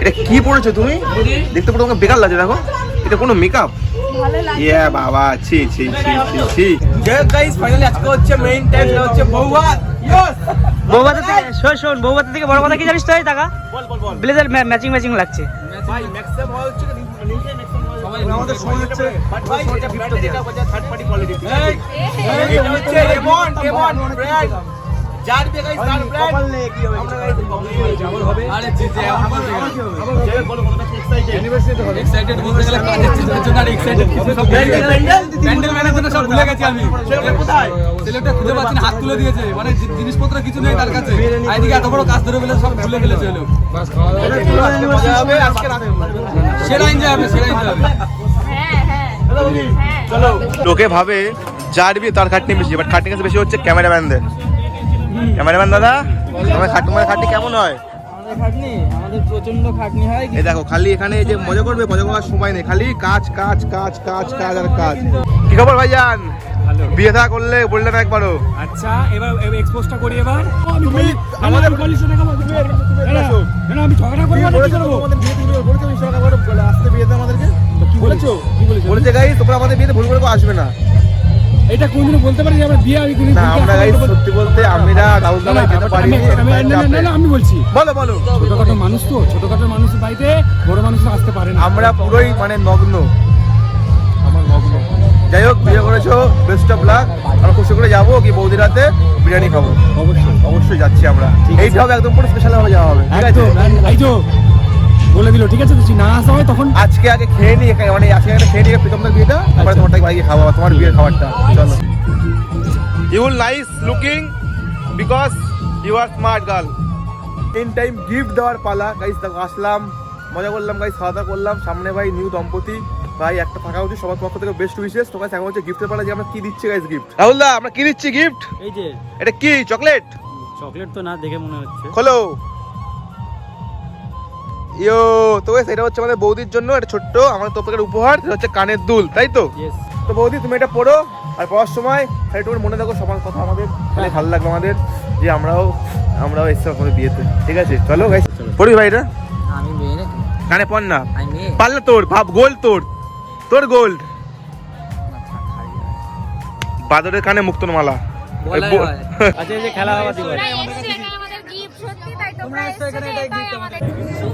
এটা কি পড়েছো তুমি? দেখতে পুরো তোমাকে বেকার লাগছে দেখো। এটা কোনো মেকআপ ভালো ইয়ে বাবা ছি ছি ছি ছি ছি। গাইস ফাইনালি আজকে হচ্ছে মেইন টাইম হচ্ছে বৌভাত ইয়েস থেকে শোন শোন থেকে বড় কথা কি জানিস তো এই টাকা? বল বল বল। ব্লেজার ম্যাচিং ম্যাচিং লাগছে। ভাই ম্যাক্সিমাম হয় হচ্ছে আমাদের সময় হচ্ছে বাট ভাই এটা ব্র্যান্ডের এটা বাজার থার্ড পার্টি কোয়ালিটি এটা হচ্ছে রেমন রেমন ব্র্যান্ড যার দিয়ে গাইস তার ব্র্যান্ড আমরা গাইস আমার হবে। আরে জি জি আমার বলতে গেলে যাই বলো কতটা এক্সাইটেড এক্সাইটেড বলতে গেলে কাজের চিন্তার জন্য আর এক্সাইটেড সব ভুলে প্যান্ডেল ম্যানেজার সব ভুলে গেছি আমি। ছেলেটা কোথায়? ছেলেটা খুঁজে পাচ্ছি হাত তুলে দিয়েছে। মানে জিনিসপত্র কিছু নেই তার কাছে। আর এদিকে এত বড় কাজ ধরে ফেলে সব ভুলে ফেলেছে হবে আজকে রাতে। সেরা এনজয় হবে সেরা এনজয় হবে। হ্যাঁ হ্যাঁ। হ্যাঁ চলো লোকে ভাবে যার বিয়ে তার খাটনি বেশি বাট খাটনি কাছে বেশি হচ্ছে ক্যামেরাম্যানদের ক্যামেরাম্যান দাদা? তোমার খাট তোমার খাটনি কেমন হয়? আমাদের খাটনি আমাদের প্রচণ্ড খাটনি হয়। এই দেখো খালি এখানে যে মজা করবে মজা করার সময় নেই। খালি কাজ কাজ কাজ কাজ কাজ আর কাজ। কি খবর ভাইজান? বিয়ে থা করলে বললে না একবারও। আচ্ছা এবার এক্সপোজটা করি এবার। আমাদের বলিস না কেমন কেন আমি ঝগড়া করব না কি করব? কি বলেছ? বলেছে গাই তোমরা আমাদের বিয়েতে ভুল করে আসবে না। এটা কোনদিনও বলতে পারি যে আমরা বিয়ে আমি কোনদিন না আমরা গাই সত্যি বলতে আমরা যেতে আমি- না, না, আমি বলছি। বলো বলো। ছোটখাটো মানুষ তো ছোটখাটো বাড়িতে বড় মানুষ আসতে পারে না। আমরা পুরোই মানে নগ্ন। আমার নগ্ন। যাই হোক বিয়ে করেছ বেস্ট অফ লাক আমরা খুশি করে যাব কি বৌদি রাতে বিরিয়ানি খাব। অবশ্যই। অবশ্যই যাচ্ছি আমরা। এইটা হবে একদম পুরো স্পেশাল ভাবে যাওয়া হবে। ঠিক আছে? এই তো বলে দিল ঠিক আছে তো যদি না আসা হয় তখন আজকে আগে খেয়ে নিই এখানে- মানে আজকে আগে খেয়ে নিয়ে প্রথমদের বিয়েটা তারপরে তোমারটা আগে খাওয়া তোমার বিয়ের খাবারটা। চলো। You nice looking because you are smart girl তিন টাইম গিফট দেওয়ার পালা। গাইস আসলাম মজা করলাম গাইস খাওয়া দাওয়া করলাম। সামনে ভাই নিউ দম্পতি। ভাই একটা থাকা উচিত সবার পক্ষ থেকে বেস্ট উইশেস তো গাইস এখন হচ্ছে গিফটের পালা যে আমরা কি দিচ্ছি গাইস গিফট রাহুল দা আমরা কি দিচ্ছি গিফট এই যে। এটা কি চকলেট চকলেট তো না দেখে মনে হচ্ছে। খোলো। ইয়ো তো এটা হচ্ছে আমাদের বৌদির জন্য এটা ছোট্ট আমাদের তোপের উপহার এটা হচ্ছে কানের দুল তাই তো? তো বৌদি তুমি এটা পড়ো আর পড়ার সময় খালি তোমার মনে দেখো সবার কথা আমাদের তাহলে ভালো লাগল আমাদের যে আমরাও আমরাও এসছি আমাদের বিয়েতে ঠিক আছে? চলো গাইস পড়বি ভাই এটা? আমি মেয়ে কানে পড় না। পারলে তোর ভাব গোল্ড তোর। তোর গোল্ড বাদরের কানে মুক্তন মালা। আচ্ছা এই যে খেলা আমাদের gift, সত্যি তাই তোমরা এখানে, এসছো যে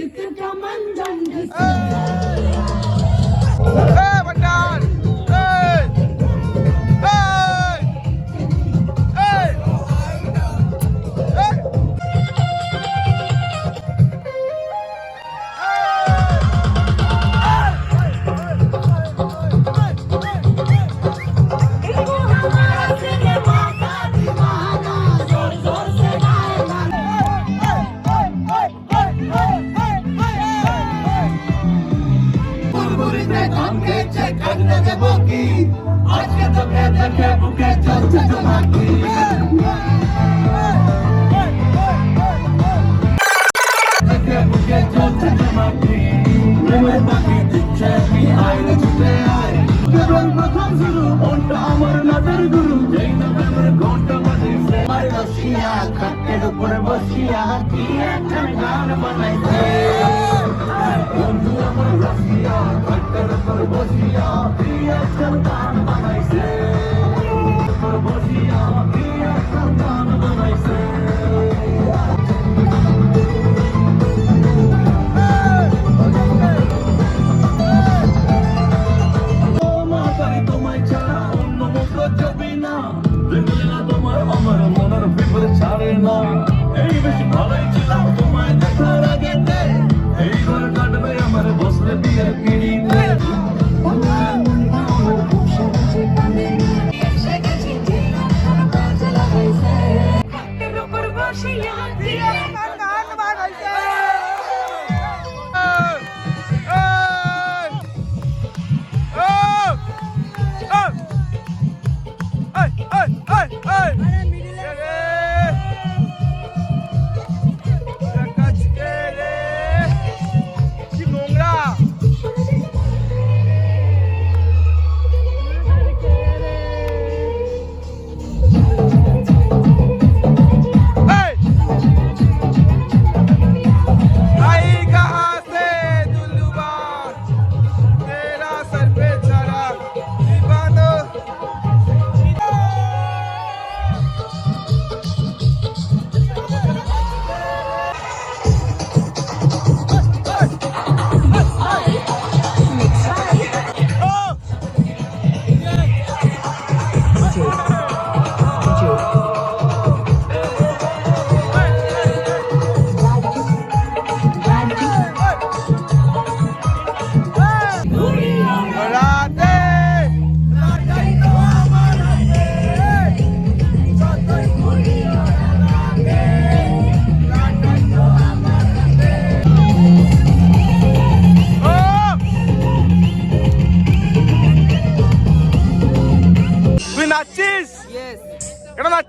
சித்துக்க மஞ்சள் খাটের উপর বসিয়া কি এখন গান বানাইছে বন্ধু, আমার বসিয়া কি এখন গান বানাইছে বসিয়া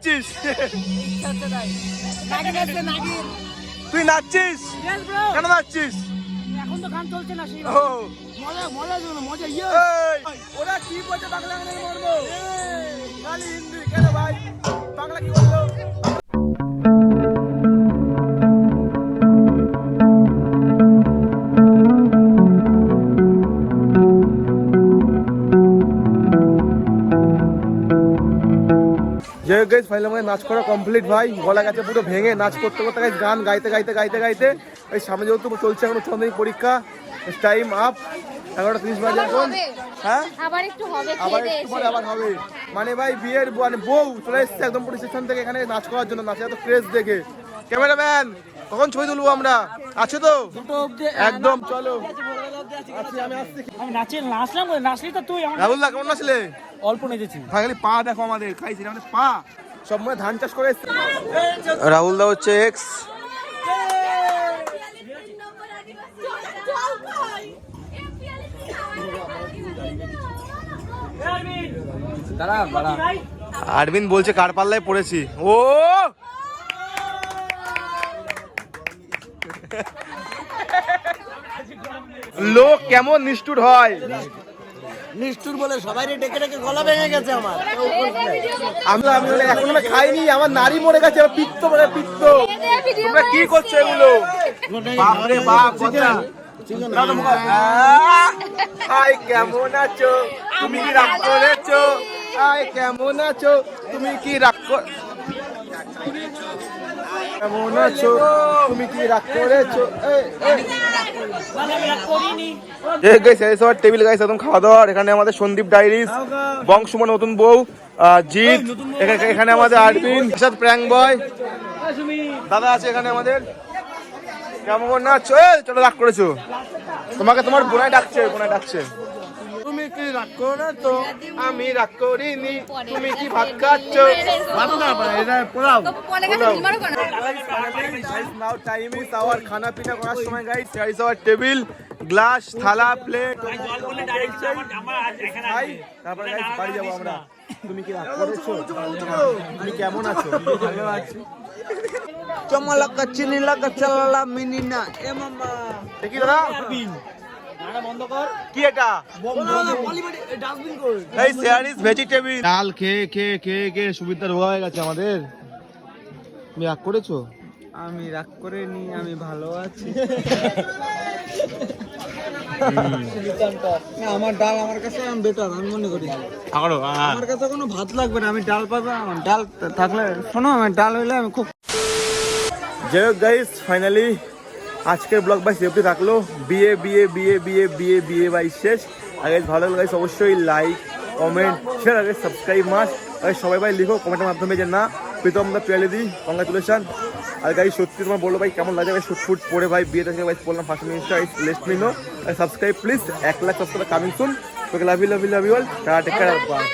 নাচছিস? তুই নাচছিস? কেন নাচছিস? এখন তো গান চলছে না সেই মজা মজা। মজা ইয়ে ওরা কি বলছে বাংলা মরবো খালি হিন্দি। কেন ভাই? বাংলা কি বলল? যে গাইজ ফাইনাল আমাদের নাচ করা কমপ্লিট ভাই। গলা গেছে পুরো ভেঙে। নাচ করতে করতে গাইজ গান গাইতে গাইতে গাইতে গাইতে এই সামনে যেহেতু চলছে এখন উচ্চমাধ্যমিক পরীক্ষা টাইম আপ এগারোটা তিরিশ বাজে এখন। হ্যাঁ? আবার একটু হবে আবার একটু পরে আবার হবে। মানে ভাই বিয়ের মানে বউ চলে এসছে একদম পুরো স্টেশন থেকে এখানে নাচ করার জন্য। নাচে এত ক্রেজ দেখে। ক্যামেরাম্যান কখন ছবি তুলবো আমরা? আছে তো? একদম চলো। আমি নাচে নাচলাম নাচলি তো তুই রাহুল দা কেমন নাচলে? অল্প নেচেছি। খালি পা দেখো আমাদের খাইছি আমাদের পা। সব মনে ধান চাষ করে রাহুল দা হচ্ছে এক্স আরবিন বলছে কার পাল্লায় পড়েছি? ও! লোক কেমন নিষ্ঠুর হয়? নিষ্ঠুর বলে সবাই ডেকে ডেকে গলা ভেঙে গেছে আমার। আমি আমি এখন আমি খাইনি আমার নারী মরে গেছে পিত্ত মরে পিত্ত। তোমরা কি করছ এগুলো? বাপরে বাপ কথা! আয় কেমন আছো? তুমি কি রাগ করেছ? আয় কেমন আছো? তুমি কি রাগ কেমন আছো? তুমি কি রাগ করেছ? এই, টেবিল গাইস খাওয়া দাওয়া। এখানে আমাদের সন্দীপ ডায়েরিস নতুন বউ জিৎ এখানে- আমাদের বয়। দাদা আছে এখানে আমাদের। রাগ করেছ। তোমাকে তোমার বোনায় ডাকছে বোনায় ডাকছে। তুমি রাগ করেছ আমি রাগ করিনি। তুমি কি ভাত খাচ্ছ? নাও টাইম ইজ আওয়ার খানা পিনা করার সময় guys guys our table glass থালা প্লেট তারপরে গাইস বাড়ি যাব আমরা। তুমি কি রাগ করেছ? তুমি কেমন আছো? ভালো আছি। চমলাকা চিনিলাকা চালালা মিনিনা। এ মামা। দেখি দাদা। কি এটা? এই শেয়ার ইজ ভেজিটেবল। ডাল খেয়ে খেয়ে খেয়ে খেয়ে সুবিধা রোগা হয়ে গেছে আমাদের। তুমি রাগ করেছ? আমি রাগ করে নি আমি ভালো আছি। আমার ডাল আমার কাছে বেটার আমি মনে করি আমার কাছে কোনো ভাত লাগবে না আমি ডাল পাবো আমার ডাল থাকলে শোনো আমার ডাল হইলে আমি খুব যাই হোক গাইস ফাইনালি আজকের ব্লগ বাই সেফটি থাকল। বিয়ে বিয়ে বিয়ে বিয়ে বিয়ে বিয়ে বাই শেষ। আগে ভালো গাইস অবশ্যই লাইক কমেন্ট শেয়ার আগে সাবস্ক্রাইব মাস আগে সবাই ভাই লিখো কমেন্টের মাধ্যমে যে না। প্রীতম দা পিয়ালিদি কংগ্রাচুলেশন আর গাই সত্যি তোমার বলল ভাই, কেমন লাগে ভাই শুট ফুট পরে ভাই বিয়ে থেকে ভাই বললাম ফার্স্ট মিনিস্টার লেস্ট মিনো সাবস্ক্রাইব প্লিজ এক লাখ সাবস্ক্রাইব কামিং সুন তোকে love you love you love you all tata take care by